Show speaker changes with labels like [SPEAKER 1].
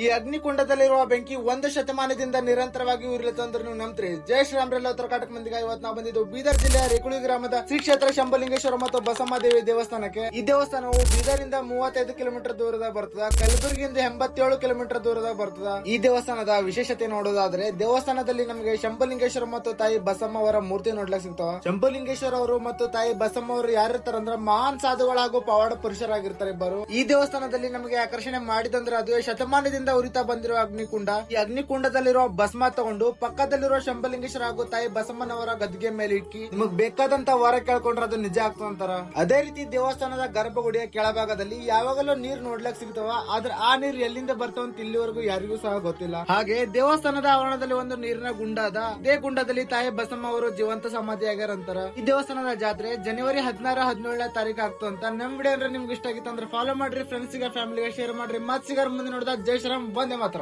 [SPEAKER 1] ಈ ಅಗ್ನಿಕುಂಡದಲ್ಲಿರುವ ಬೆಂಕಿ ಒಂದು ಶತಮಾನದಿಂದ ನಿರಂತರವಾಗಿ ಉರಿಲತ್ತಂದ್ರೆ ನೀವು ನಂಬ್ರಿ ಜಯ ಶ್ರೀರಾಮ್ರೆಲ್ಲ, ಉತ್ತರ ಕರ್ನಾಟಕ ಮಂದಿಗೆ ಇವತ್ತು ನಾವು ಬಂದಿದ್ದು ಬೀದರ್ ಜಿಲ್ಲೆಯ ರೇಕುಳಿ ಗ್ರಾಮದ ಶ್ರೀ ಕ್ಷೇತ್ರ ಶಂಭಲಿಂಗೇಶ್ವರ ಮತ್ತು ಬಸಮ್ಮ ದೇವಿ ದೇವಸ್ಥಾನಕ್ಕೆ. ಈ ದೇವಸ್ಥಾನವು ಬೀದರಿಂದ ಮೂವತ್ತೈದು ಕಿಲೋಮೀಟರ್ ದೂರದ ಬರ್ತದ, ಕಲಬುರಗಿಯಿಂದ ಎಂಬತ್ತೇಳು ಕಿಲೋಮೀಟರ್ ದೂರದ ಬರ್ತದ. ಈ ದೇವಸ್ಥಾನದ ವಿಶೇಷತೆ ನೋಡೋದಾದ್ರೆ, ದೇವಸ್ಥಾನದಲ್ಲಿ ನಮಗೆ ಶಂಭಲಿಂಗೇಶ್ವರ ಮತ್ತು ತಾಯಿ ಬಸಮ್ಮ ಅವರ ಮೂರ್ತಿ ನೋಡ್ಲಿಕ್ಕೆ ಸಿಗ್ತಾವ. ಶಂಭಲಿಂಗೇಶ್ವರ ಅವರು ಮತ್ತು ತಾಯಿ ಬಸಮ್ಮ ಅವರು ಯಾರಿರ್ತಾರ ಅಂದ್ರೆ ಮಹಾನ್ ಸಾಧುಗಳ ಹಾಗೂ ಪವಾಡ ಪುರುಷರಾಗಿರ್ತಾರೆ ಇಬ್ಬರು. ಈ ದೇವಸ್ಥಾನದಲ್ಲಿ ನಮಗೆ ಆಕರ್ಷಣೆ ಮಾಡಿದಂದ್ರೆ ಅದು ಶತಮಾನದಿಂದ ಉರಿತಾ ಬಂದಿರುವ ಅಗ್ನಿಕುಂಡ. ಈ ಅಗ್ನಿಕುಂಡದಲ್ಲಿರುವ ಭಸ್ಮ ತಗೊಂಡು ಪಕ್ಕದಲ್ಲಿರುವ ಶಂಭಲಿಂಗೇಶ್ವರ ಹಾಗೂ ತಾಯಿ ಬಸಮ್ಮನವರ ಗದ್ದಿಗೆ ಮೇಲೆ ಇಕ್ಕಿ, ನಿಮಗ್ ಬೇಕಾದಂತ ವರ ಕೇಳ್ಕೊಂಡ್ರೆ ಅದು ನಿಜ ಆಗ್ತದಂತಾರ ಅದೇ ರೀತಿ ದೇವಸ್ಥಾನದ ಗರ್ಭಗುಡಿಯ ಕೆಳಭಾಗದಲ್ಲಿ ಯಾವಾಗಲೂ ನೀರ್ ನೋಡ್ಲಕ್ ಸಿಗ್ತಾವ, ಆದ್ರೆ ಆ ನೀರ್ ಎಲ್ಲಿಂದ ಬರ್ತಾವ ಅಂತ ಇಲ್ಲಿವರೆಗೂ ಯಾರಿಗೂ ಸಹ ಗೊತ್ತಿಲ್ಲ. ಹಾಗೆ ದೇವಸ್ಥಾನದ ಆವರಣದಲ್ಲಿ ಒಂದು ನೀರಿನ ಗುಂಡ ಅದ ಅದೇ ಗುಂಡದಲ್ಲಿ ತಾಯಿ ಬಸಮ್ಮ ಅವರು ಜೀವಂತ ಸಮಾಧಿ ಆಗ್ಯಾರಂತಾರ ಈ ದೇವಸ್ಥಾನದ ಜಾತ್ರೆ ಜನವರಿ ಹದಿನಾರು, ಹದಿನೇಳನೇ ತಾರೀಕು ಆಗ್ತು ಅಂತ. ನಮ್ ವಿಡಿಯೋ ಅಂದ್ರೆ ನಿಮ್ಗೆ ಇಷ್ಟ ಆಗಿತ್ತು ಅಂದ್ರೆ ಫಾಲೋ ಮಾಡ್ರಿ ಫ್ಯಾಮಿಲಿ ಫ್ಯಾಮಿಲಿಗೆ ಶೇರ್ ಮಾಡ್ರಿ. ಮತ್ ಸಿಗಾರ ಮುಂದೆ ನೋಡಿದ ಜೈ ಶ್ರೀರಾಮ್ ಬಂದೆ ಮಾತ್ರ